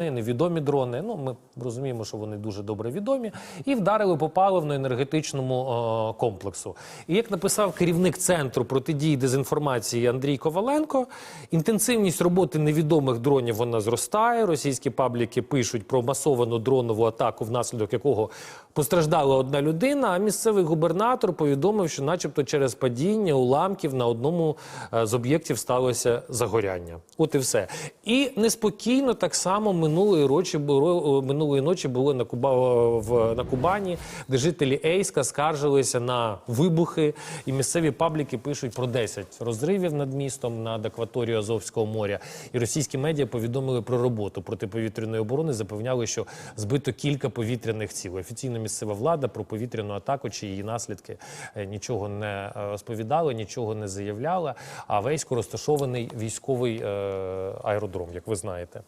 Невідомі дрони, ну ми розуміємо, що вони дуже добре відомі, і вдарили по паливно-енергетичному е, комплексу. І як написав керівник центру протидії дезінформації Андрій Коваленко, інтенсивність роботи невідомих дронів вона зростає. Російські пабліки пишуть про масовану дронову атаку, внаслідок якого постраждала одна людина. А місцевий губернатор повідомив, що, начебто, через падіння уламків на одному е, з об'єктів сталося загоряння. От і все. І неспокійно так само минулої ночі було минулої ночі було на Куба в на Кубані, де жителі Ейська скаржилися на вибухи, і місцеві пабліки пишуть про 10 розривів над містом над акваторією Азовського моря. І російські медіа повідомили про роботу протиповітряної оборони. Запевняли, що збито кілька повітряних цілей. Офіційно місцева влада про повітряну атаку чи її наслідки е, нічого не е, розповідала, нічого не заявляла. А в Ейську розташований військовий е, аеродром, як ви знаєте.